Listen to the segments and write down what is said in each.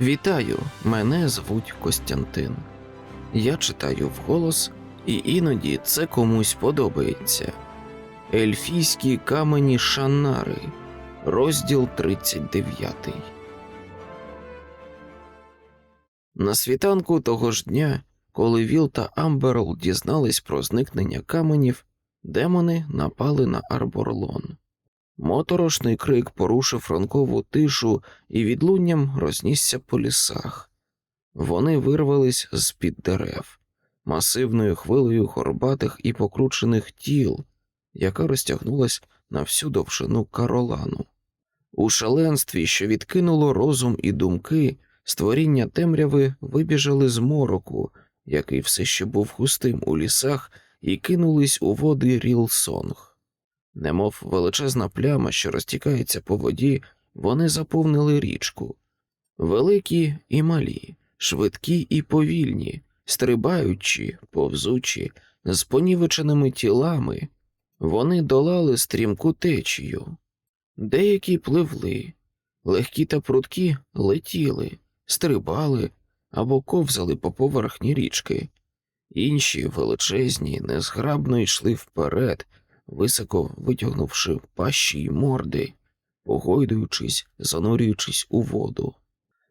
Вітаю, мене звуть Костянтин. Я читаю вголос, і іноді це комусь подобається. Ельфійські камені Шаннари, розділ 39. На світанку того ж дня, коли Віл та Амберл дізнались про зникнення каменів, демони напали на Арборлон. Моторошний крик порушив ранкову тишу і відлунням рознісся по лісах. Вони вирвались з під дерев, масивною хвилею горбатих і покручених тіл, яка розтягнулась на всю довжину Каролану. У шаленстві, що відкинуло розум і думки, створіння темряви вибіжали з мороку, який все ще був густим у лісах, і кинулись у води Рілсонг. Немов величезна пляма, що розтікається по воді, вони заповнили річку. Великі і малі, швидкі і повільні, стрибаючі, повзучі, з понівеченими тілами, вони долали стрімку течію. Деякі пливли, легкі та прудкі летіли, стрибали або ковзали по поверхні річки, інші величезні, незграбно йшли вперед високо витягнувши пащі й морди, погойдуючись, занурюючись у воду.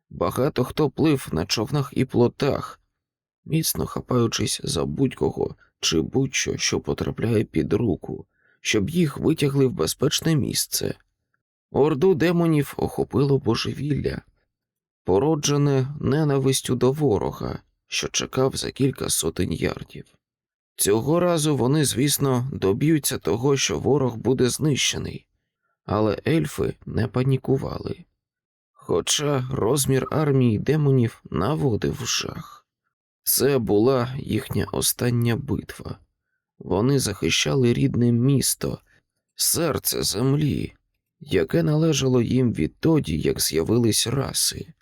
Багато хто плив на човнах і плотах, міцно хапаючись за будь-кого чи будь-що, що потрапляє під руку, щоб їх витягли в безпечне місце. Орду демонів охопило божевілля, породжене ненавистю до ворога, що чекав за кілька сотень ярдів. Цього разу вони, звісно, доб'ються того, що ворог буде знищений, але ельфи не панікували. Хоча розмір армії демонів наводив жах. Це була їхня остання битва. Вони захищали рідне місто, серце землі, яке належало їм відтоді, як з'явились раси.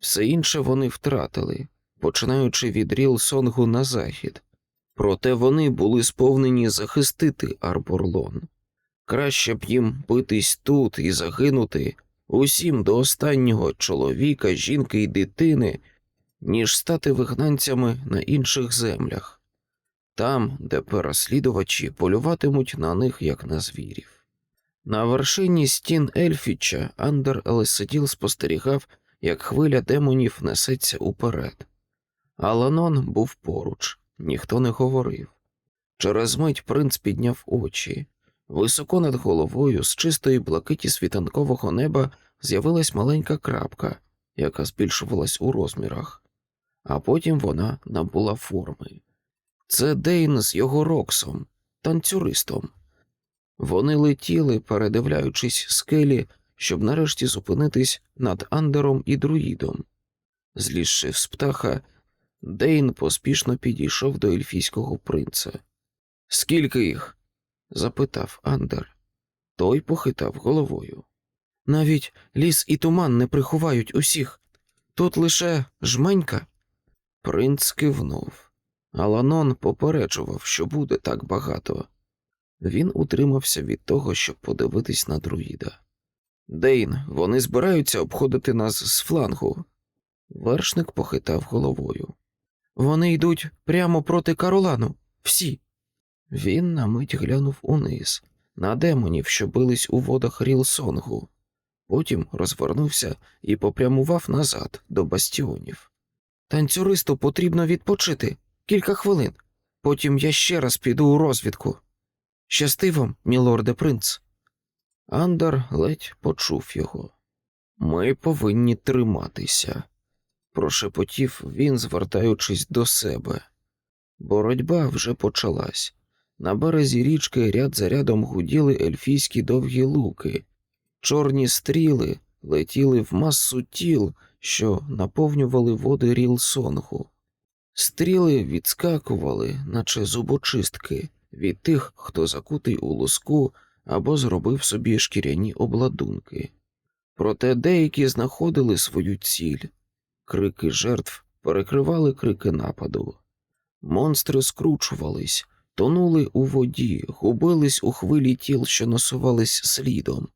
Все інше вони втратили, починаючи від Ріл Сонгу на захід. Проте вони були сповнені захистити Арборлон. Краще б їм битись тут і загинути усім до останнього чоловіка, жінки і дитини, ніж стати вигнанцями на інших землях, там, де переслідувачі полюватимуть на них як на звірів. На вершині стін Ельфіча Андер Елесиділ спостерігав, як хвиля демонів несеться уперед. Аланон був поруч. Ніхто не говорив. Через мить принц підняв очі. Високо над головою з чистої блакиті світанкового неба з'явилась маленька крапка, яка збільшувалась у розмірах, а потім вона набула форми. Це Дейн з його роксом, танцюристом. Вони летіли, передивляючись скелі, щоб нарешті зупинитись над Андером і друїдом. Злізши з птаха, Дейн поспішно підійшов до ельфійського принца. Скільки їх? запитав Андер. Той похитав головою. Навіть ліс і туман не приховають усіх. Тут лише жменька. Принц кивнув. Аланон попереджував, що буде так багато. Він утримався від того, щоб подивитись на друїда. Дейн, вони збираються обходити нас з флангу. Вершник похитав головою. Вони йдуть прямо проти Каролану, всі. Він на мить глянув униз, на демонів, що бились у водах Рілсонгу, потім розвернувся і попрямував назад до бастіонів. Танцюристу потрібно відпочити кілька хвилин, потім я ще раз піду у розвідку. Щасти вам, мілорде принц. Андар ледь почув його. Ми повинні триматися прошепотів він, звертаючись до себе. Боротьба вже почалась. На березі річки ряд за рядом гуділи ельфійські довгі луки, чорні стріли летіли в масу тіл, що наповнювали води Рілсонгу. Стріли відскакували, наче зубочистки, від тих, хто закутий у луску або зробив собі шкіряні обладунки. Проте деякі знаходили свою ціль. Крики жертв перекривали крики нападу. Монстри скручувались, тонули у воді, губились у хвилі тіл, що насувались слідом.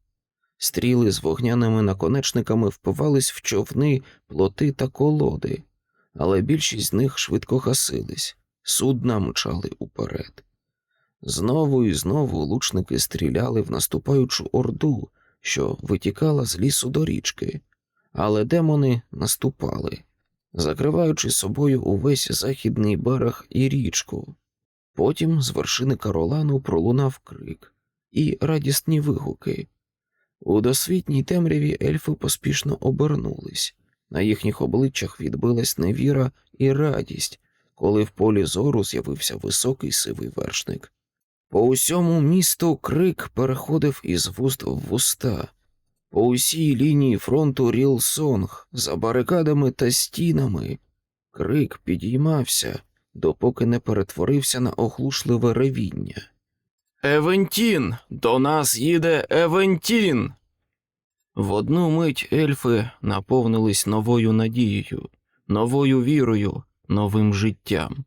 Стріли з вогняними наконечниками впивались в човни, плоти та колоди, але більшість з них швидко гасились, судна мчали уперед. Знову і знову лучники стріляли в наступаючу орду, що витікала з лісу до річки, але демони наступали, закриваючи собою увесь західний берег і річку. Потім з вершини Каролану пролунав крик і радісні вигуки. У досвітній темряві ельфи поспішно обернулись. На їхніх обличчях відбилась невіра і радість, коли в полі зору з'явився високий сивий вершник. По усьому місту крик переходив із вуст в вуста. По усій лінії фронту ріл сонг за барикадами та стінами. Крик підіймався, допоки не перетворився на оглушливе ревіння. Евентін! До нас їде Евентін! В одну мить ельфи наповнились новою надією, новою вірою, новим життям.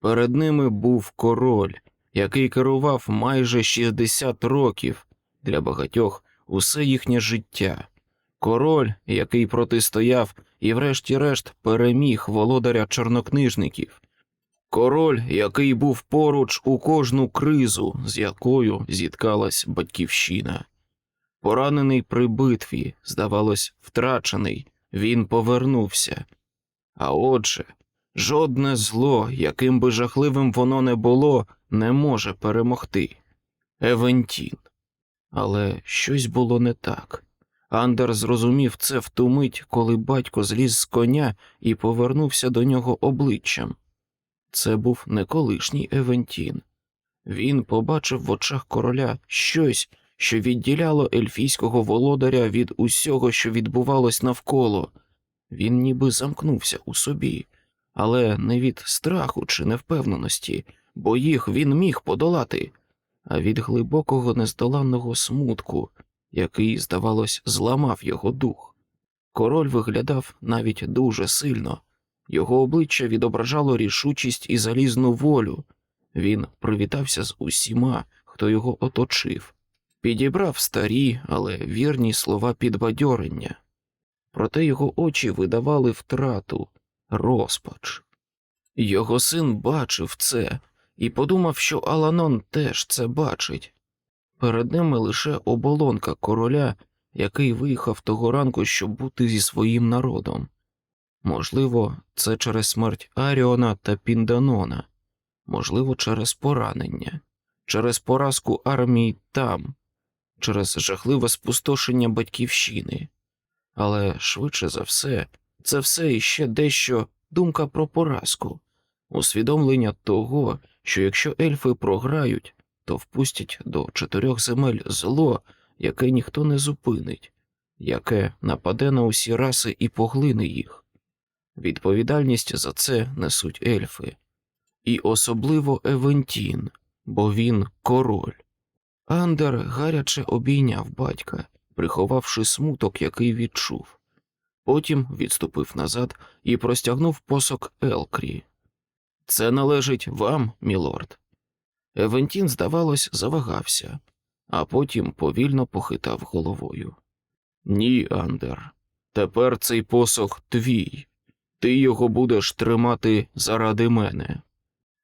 Перед ними був король, який керував майже 60 років для багатьох усе їхнє життя. Король, який протистояв і, врешті-решт, переміг володаря чорнокнижників. Король, який був поруч у кожну кризу, з якою зіткалась батьківщина. Поранений при битві, здавалось, втрачений, він повернувся. А отже, жодне зло, яким би жахливим воно не було, не може перемогти. Евентін. Але щось було не так. Андер зрозумів це в ту мить, коли батько зліз з коня і повернувся до нього обличчям. Це був не колишній Евентін. Він побачив в очах короля щось, що відділяло ельфійського володаря від усього, що відбувалось навколо. Він ніби замкнувся у собі, але не від страху чи невпевненості, бо їх він міг подолати, а від глибокого нездоланного смутку, який, здавалось, зламав його дух. Король виглядав навіть дуже сильно, його обличчя відображало рішучість і залізну волю. Він привітався з усіма, хто його оточив, підібрав старі, але вірні слова підбадьорення. Проте його очі видавали втрату, розпач. Його син бачив це і подумав, що Аланон теж це бачить. Перед ними лише оболонка короля, який виїхав того ранку, щоб бути зі своїм народом. Можливо, це через смерть Аріона та Пінданона, можливо, через поранення, через поразку армії там, через жахливе спустошення батьківщини. Але швидше за все, це все іще дещо думка про поразку, усвідомлення того, що якщо ельфи програють, то впустять до чотирьох земель зло, яке ніхто не зупинить, яке нападе на усі раси і поглине їх. Відповідальність за це несуть ельфи, і особливо Евентін, бо він король. Андер гаряче обійняв батька, приховавши смуток, який відчув. Потім відступив назад і простягнув посок Елкрі. Це належить вам, мілорд. Евентін, здавалось, завагався, а потім повільно похитав головою. Ні, Андер, тепер цей посох твій. Ти його будеш тримати заради мене.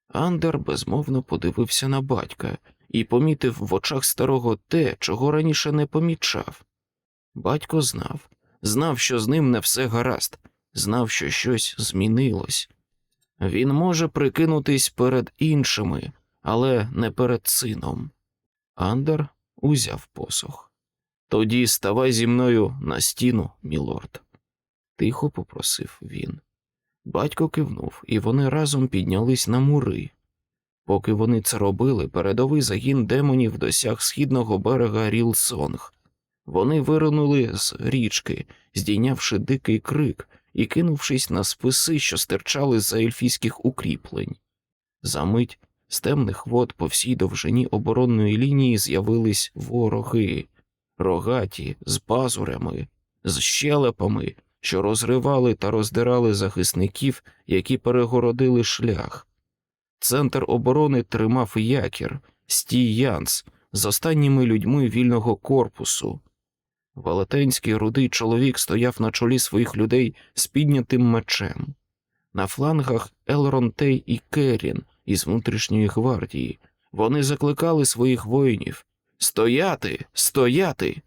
Андер безмовно подивився на батька і помітив в очах старого те, чого раніше не помічав. Батько знав, знав, що з ним не все гаразд, знав, що щось змінилось. Він може прикинутись перед іншими, але не перед сином. Андер узяв посох. Тоді ставай зі мною на стіну, мілорд тихо попросив він. Батько кивнув, і вони разом піднялись на мури. Поки вони це робили, передовий загін демонів досяг східного берега Рілсонг. Вони виринули з річки, здійнявши дикий крик і кинувшись на списи, що стирчали за ельфійських укріплень. Замить з темних вод по всій довжині оборонної лінії з'явились вороги, рогаті, з пазурями, з щелепами, що розривали та роздирали захисників, які перегородили шлях. Центр оборони тримав якір, стій Янс з останніми людьми вільного корпусу. Велетенський рудий чоловік стояв на чолі своїх людей з піднятим мечем. На флангах Елронтей і Керін із внутрішньої гвардії. Вони закликали своїх воїнів Стояти, стояти.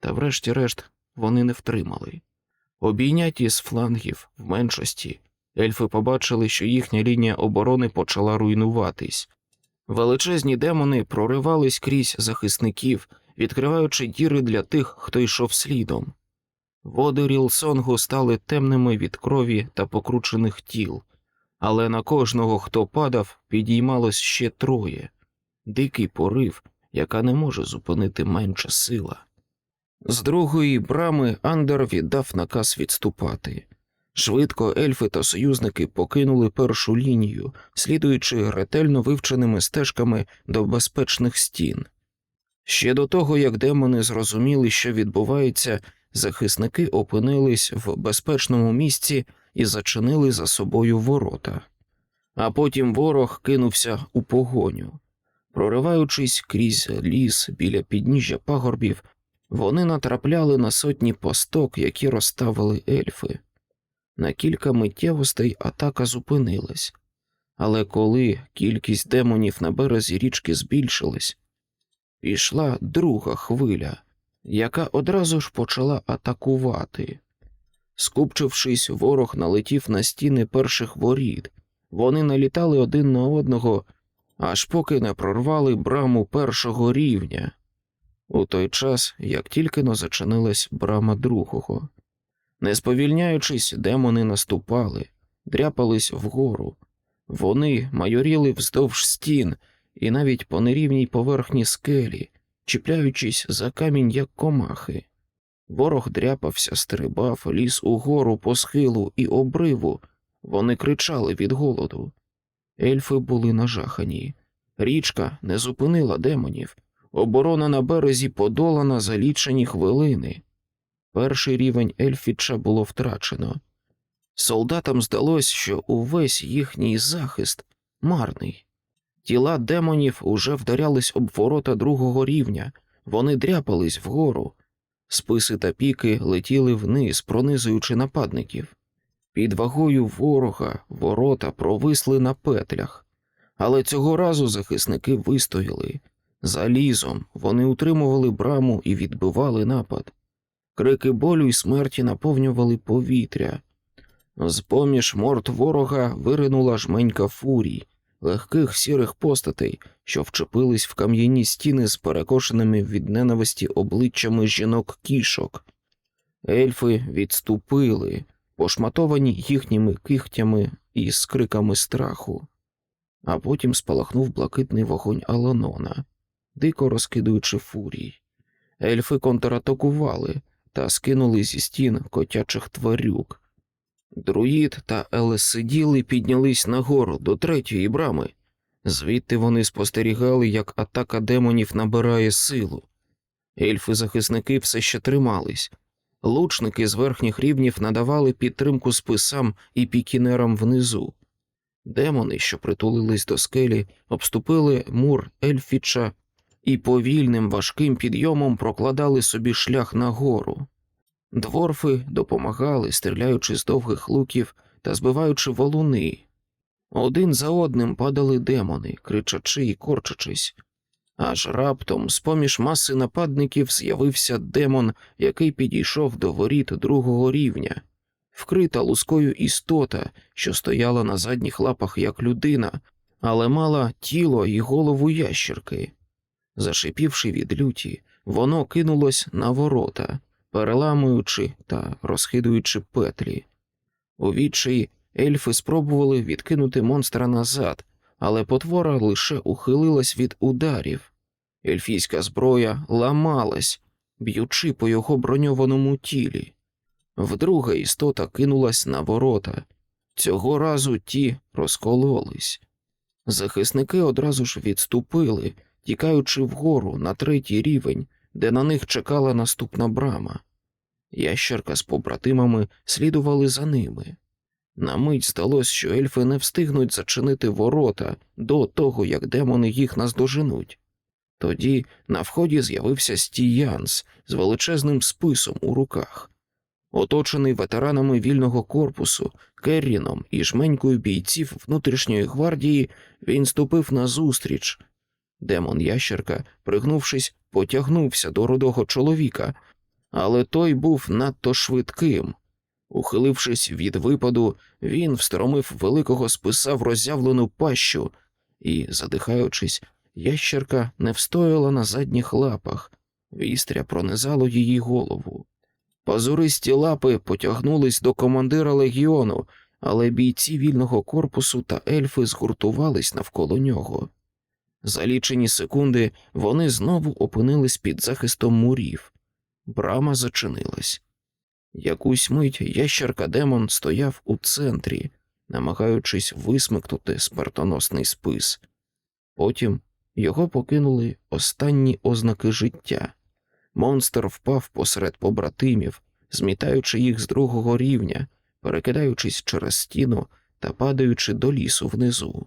Та врешті-решт вони не втримали. Обійняті з флангів в меншості, ельфи побачили, що їхня лінія оборони почала руйнуватись. Величезні демони проривались крізь захисників, відкриваючи діри для тих, хто йшов слідом. Води Рілсонгу стали темними від крові та покручених тіл, але на кожного, хто падав, підіймалось ще троє дикий порив, яка не може зупинити менша сила. З другої брами Андер віддав наказ відступати. Швидко ельфи та союзники покинули першу лінію, слідуючи ретельно вивченими стежками до безпечних стін. Ще до того, як демони зрозуміли, що відбувається, захисники опинились в безпечному місці і зачинили за собою ворота. А потім ворог кинувся у погоню. Прориваючись крізь ліс біля підніжжя пагорбів, вони натрапляли на сотні посток, які розставили ельфи. На кілька миттєвостей атака зупинилась, але коли кількість демонів на березі річки збільшилась, пішла друга хвиля, яка одразу ж почала атакувати. Скупчившись, ворог налетів на стіни перших воріт, вони налітали один на одного, аж поки не прорвали браму першого рівня. У той час, як тільки но зачинилась брама другого. Не сповільняючись, демони наступали, дряпались вгору. Вони майоріли вздовж стін і навіть по нерівній поверхні скелі, чіпляючись за камінь, як комахи. Ворог дряпався, стрибав, ліз угору по схилу і обриву. Вони кричали від голоду. Ельфи були нажахані. Річка не зупинила демонів. Оборона на березі подолана за лічені хвилини. Перший рівень Ельфіча було втрачено. Солдатам здалось, що увесь їхній захист марний. Тіла демонів уже вдарялись об ворота другого рівня, вони дряпались вгору. Списи та піки летіли вниз, пронизуючи нападників. Під вагою ворога ворота провисли на петлях, але цього разу захисники вистояли. Залізом вони утримували браму і відбивали напад. Крики болю й смерті наповнювали повітря. З поміж морд ворога виринула жменька фурій, легких сірих постатей, що вчепились в кам'яні стіни з перекошеними від ненависті обличчями жінок кішок. Ельфи відступили, пошматовані їхніми кихтями і скриками страху, а потім спалахнув блакитний вогонь Аланона, дико розкидуючи фурій. Ельфи контратакували та скинули зі стін котячих тварюк. Друїд та Елесиділи піднялись нагору до третьої брами. Звідти вони спостерігали, як атака демонів набирає силу. Ельфи-захисники все ще тримались. Лучники з верхніх рівнів надавали підтримку списам і пікінерам внизу. Демони, що притулились до скелі, обступили мур Ельфіча і повільним важким підйомом прокладали собі шлях нагору. Дворфи допомагали, стріляючи з довгих луків та збиваючи валуни. Один за одним падали демони, кричачи і корчачись. Аж раптом, з поміж маси нападників, з'явився демон, який підійшов до воріт другого рівня, вкрита лускою істота, що стояла на задніх лапах як людина, але мала тіло і голову ящерки. Зашипівши від люті, воно кинулось на ворота, переламуючи та розхидуючи петлі. У відчаї ельфи спробували відкинути монстра назад, але потвора лише ухилилась від ударів. Ельфійська зброя ламалась, б'ючи по його броньованому тілі. Вдруге істота кинулась на ворота. Цього разу ті розкололись. Захисники одразу ж відступили, тікаючи вгору на третій рівень, де на них чекала наступна брама. Ящерка з побратимами слідували за ними. На мить здалось, що ельфи не встигнуть зачинити ворота до того, як демони їх наздоженуть. Тоді на вході з'явився Стіянс з величезним списом у руках. Оточений ветеранами вільного корпусу, Керріном і жменькою бійців внутрішньої гвардії, він ступив назустріч. Демон ящерка, пригнувшись, потягнувся до рудого чоловіка, але той був надто швидким. Ухилившись від випаду, він встромив великого списа в роззявлену пащу і, задихаючись, ящерка не встояла на задніх лапах, вістря пронизало її голову. Пазуристі лапи потягнулись до командира легіону, але бійці вільного корпусу та ельфи згуртувались навколо нього. За лічені секунди вони знову опинились під захистом мурів. Брама зачинилась. Якусь мить ящерка демон стояв у центрі, намагаючись висмикнути смертоносний спис. Потім його покинули останні ознаки життя. Монстр впав посеред побратимів, змітаючи їх з другого рівня, перекидаючись через стіну та падаючи до лісу внизу.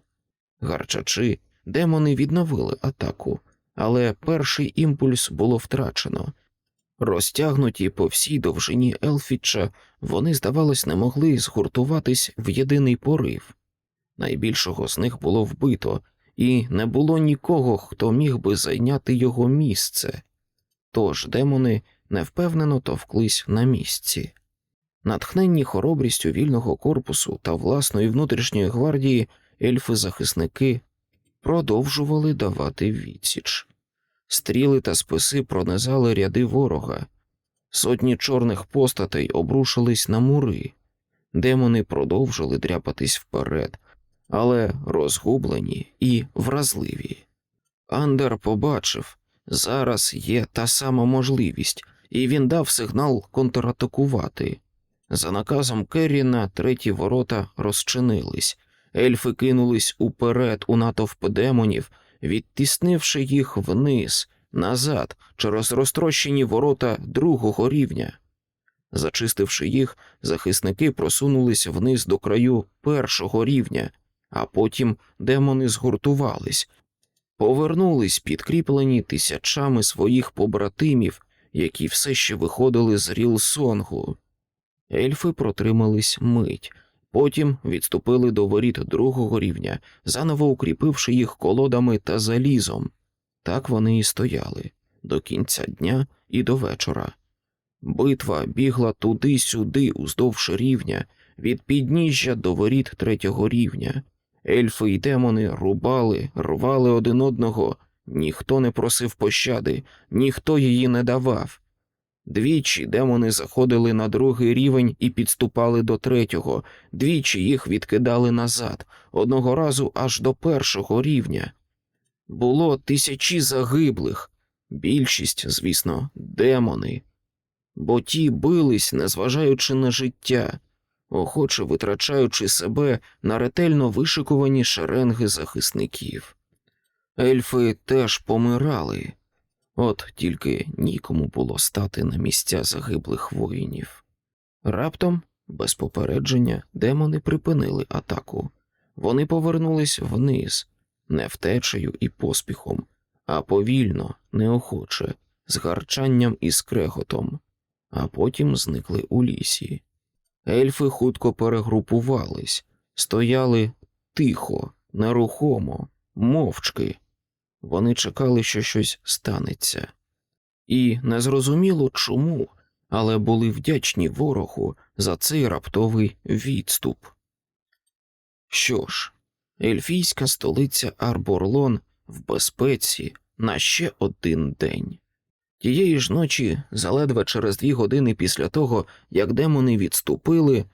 Гарчачи, демони відновили атаку, але перший імпульс було втрачено. Розтягнуті по всій довжині Елфіча, вони, здавалось, не могли згуртуватись в єдиний порив. Найбільшого з них було вбито, і не було нікого, хто міг би зайняти його місце. Тож демони невпевнено товклись на місці. Натхненні хоробрістю вільного корпусу та власної внутрішньої гвардії ельфи-захисники продовжували давати відсіч. Стріли та списи пронизали ряди ворога, сотні чорних постатей обрушились на мури, демони продовжили дряпатись вперед, але розгублені і вразливі. Андер побачив, зараз є та сама можливість, і він дав сигнал контратакувати. За наказом Керріна треті ворота розчинились, ельфи кинулись уперед у натовп демонів, відтіснивши їх вниз, назад, через розтрощені ворота другого рівня. Зачистивши їх, захисники просунулись вниз до краю першого рівня, а потім демони згуртувались, повернулись підкріплені тисячами своїх побратимів, які все ще виходили з Рілсонгу. Ельфи протримались мить, потім відступили до воріт другого рівня, заново укріпивши їх колодами та залізом. Так вони і стояли до кінця дня і до вечора. Битва бігла туди-сюди уздовж рівня, від підніжжя до воріт третього рівня. Ельфи й демони рубали, рвали один одного, ніхто не просив пощади, ніхто її не давав. Двічі демони заходили на другий рівень і підступали до третього, двічі їх відкидали назад, одного разу аж до першого рівня. Було тисячі загиблих, більшість, звісно, демони, бо ті бились, незважаючи на життя, охоче витрачаючи себе на ретельно вишикувані шеренги захисників. Ельфи теж помирали, от тільки нікому було стати на місця загиблих воїнів. Раптом, без попередження, демони припинили атаку. Вони повернулись вниз, не втечею і поспіхом, а повільно, неохоче, з гарчанням і скреготом, а потім зникли у лісі. Ельфи хутко перегрупувались, стояли тихо, нерухомо, мовчки. Вони чекали, що щось станеться. І незрозуміло чому, але були вдячні ворогу за цей раптовий відступ. Що ж, ельфійська столиця Арборлон в безпеці на ще один день. Тієї ж ночі, заледве через дві години після того, як демони відступили,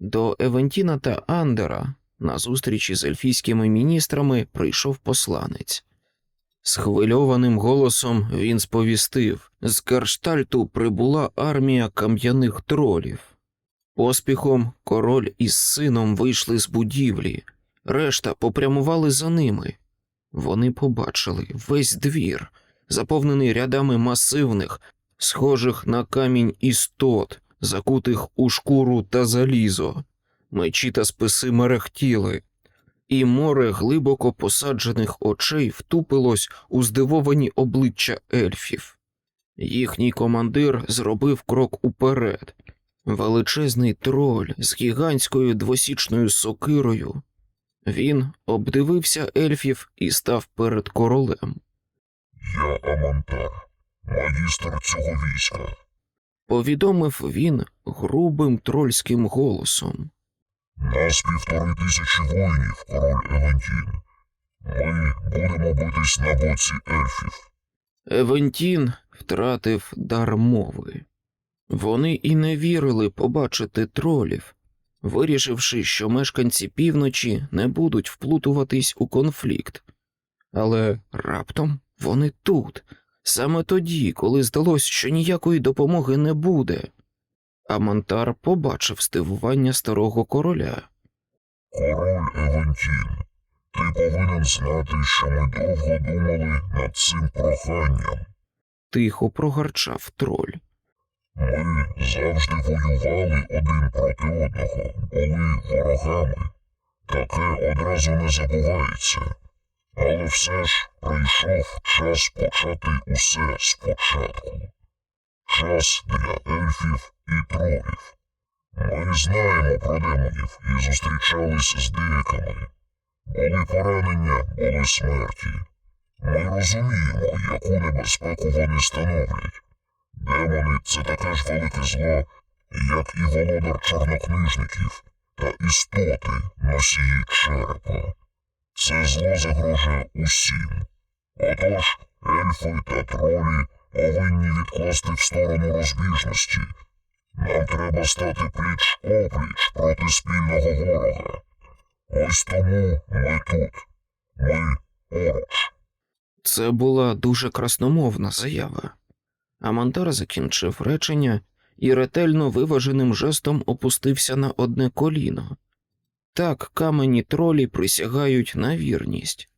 до Евентіна та Андера на зустрічі з ельфійськими міністрами прийшов посланець. Схвильованим голосом він сповістив з Керштальту прибула армія кам'яних тролів. Поспіхом король із сином вийшли з будівлі, решта попрямували за ними. Вони побачили весь двір, заповнений рядами масивних, схожих на камінь істот, закутих у шкуру та залізо. Мечі та списи мерехтіли. І море глибоко посаджених очей втупилось у здивовані обличчя ельфів. Їхній командир зробив крок уперед. Величезний троль з гігантською двосічною сокирою. Він обдивився ельфів і став перед королем. Я Амантар, магістр цього війська. Повідомив він грубим трольським голосом. Нас півтори тисячі воїнів, король Евентін. Ми будемо битись на боці ельфів. Евентін втратив дар мови. Вони і не вірили побачити тролів, вирішивши, що мешканці півночі не будуть вплутуватись у конфлікт. Але раптом вони тут, саме тоді, коли здалось, що ніякої допомоги не буде. Амантар побачив здивування старого короля. Король Евентін, ти повинен знати, що ми довго думали над цим проханням. Тихо прогарчав троль. Ми завжди воювали один проти одного, були ворогами. Таке одразу не забувається. Але все ж прийшов час почати усе спочатку. Час для ельфів і тролів. Ми знаємо про демонів і зустрічались з деякими. Були поранення, були смерті. Ми розуміємо, яку небезпеку вони становлять. Демони це таке ж велике зло, як і володар чорнокнижників та істоти носії черепа. Це зло загрожує усім. Отож, ельфи та тролі повинні відкласти в сторону розбіжності. Нам треба стати пліч опліч проти спільного ворога. Ось тому ми тут. Ми поруч. Це була дуже красномовна заява. Амантар закінчив речення і ретельно виваженим жестом опустився на одне коліно. Так камені тролі присягають на вірність.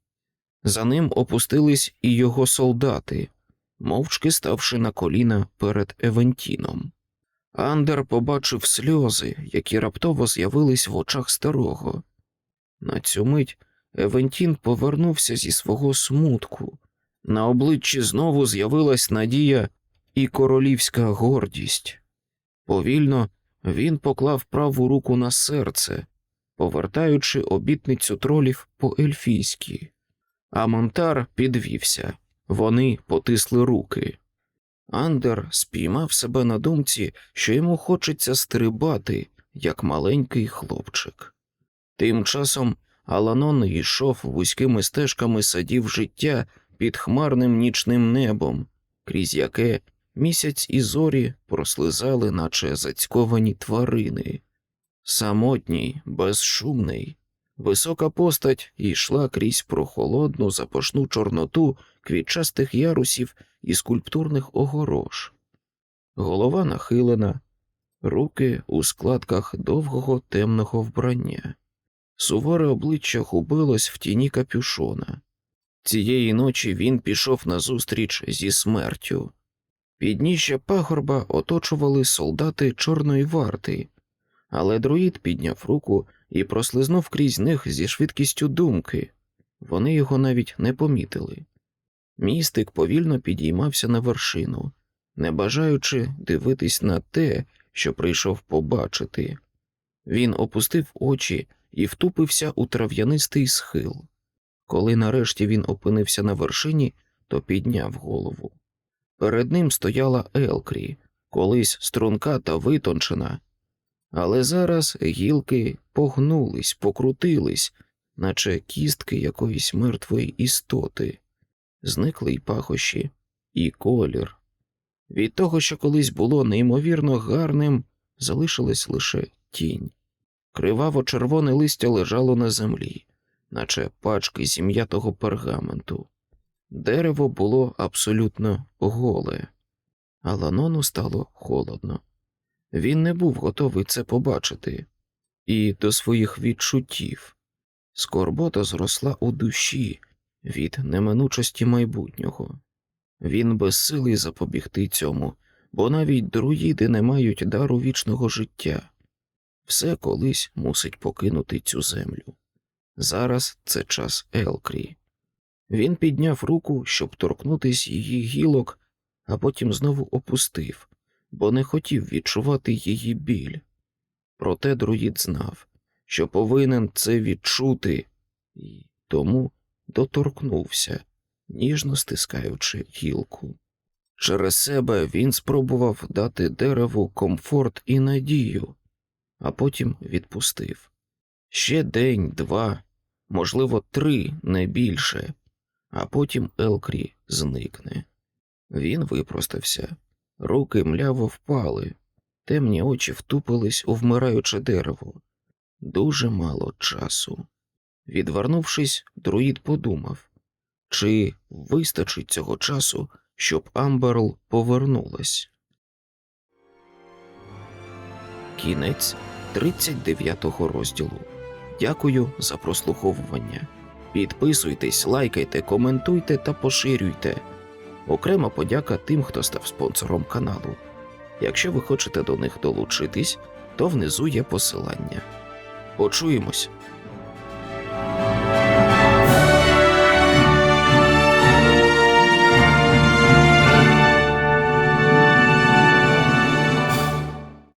За ним опустились і його солдати, мовчки ставши на коліна перед Евентіном. Андер побачив сльози, які раптово з'явились в очах старого. На цю мить Евентін повернувся зі свого смутку. На обличчі знову з'явилась надія і королівська гордість. Повільно він поклав праву руку на серце, повертаючи обітницю тролів по ельфійськи. А Монтар підвівся, вони потисли руки. Андер спіймав себе на думці, що йому хочеться стрибати, як маленький хлопчик. Тим часом Аланон йшов вузькими стежками садів життя під хмарним нічним небом, крізь яке місяць і зорі прослизали, наче зацьковані тварини. Самотній, безшумний, висока постать йшла крізь прохолодну запашну чорноту квітчастих ярусів і скульптурних огорож. Голова нахилена, руки у складках довгого темного вбрання. Суворе обличчя губилось в тіні капюшона. Цієї ночі він пішов назустріч зі смертю. Підніжжя пагорба оточували солдати Чорної варти, але друїд підняв руку і прослизнув крізь них зі швидкістю думки. Вони його навіть не помітили. Містик повільно підіймався на вершину, не бажаючи дивитись на те, що прийшов побачити. Він опустив очі і втупився у трав'янистий схил. Коли нарешті він опинився на вершині, то підняв голову. Перед ним стояла Елкрі, колись струнка та витончена, але зараз гілки погнулись, покрутились, наче кістки якоїсь мертвої істоти, зникли й пахощі, і колір. Від того, що колись було неймовірно гарним, залишилась лише тінь. Криваво червоне листя лежало на землі, наче пачки зім'ятого пергаменту. Дерево було абсолютно голе, а Ланону стало холодно. Він не був готовий це побачити, і до своїх відчуттів. Скорбота зросла у душі від неминучості майбутнього. Він безсилий запобігти цьому, бо навіть друїди не мають дару вічного життя. Все колись мусить покинути цю землю. Зараз це час Елкрі. Він підняв руку, щоб торкнутись її гілок, а потім знову опустив, бо не хотів відчувати її біль. Проте друїд знав, що повинен це відчути, і тому доторкнувся, ніжно стискаючи гілку. Через себе він спробував дати дереву комфорт і надію, а потім відпустив. Ще день, два, можливо, три, не більше, а потім Елкрі зникне. Він випростався, руки мляво впали, темні очі втупились у вмираюче дерево. Дуже мало часу. Відвернувшись, друїд подумав, чи вистачить цього часу, щоб Амберл повернулась. Кінець 39 розділу. Дякую за прослуховування. Підписуйтесь, лайкайте, коментуйте та поширюйте. Окрема подяка тим, хто став спонсором каналу. Якщо ви хочете до них долучитись, то внизу є посилання. Почуємось!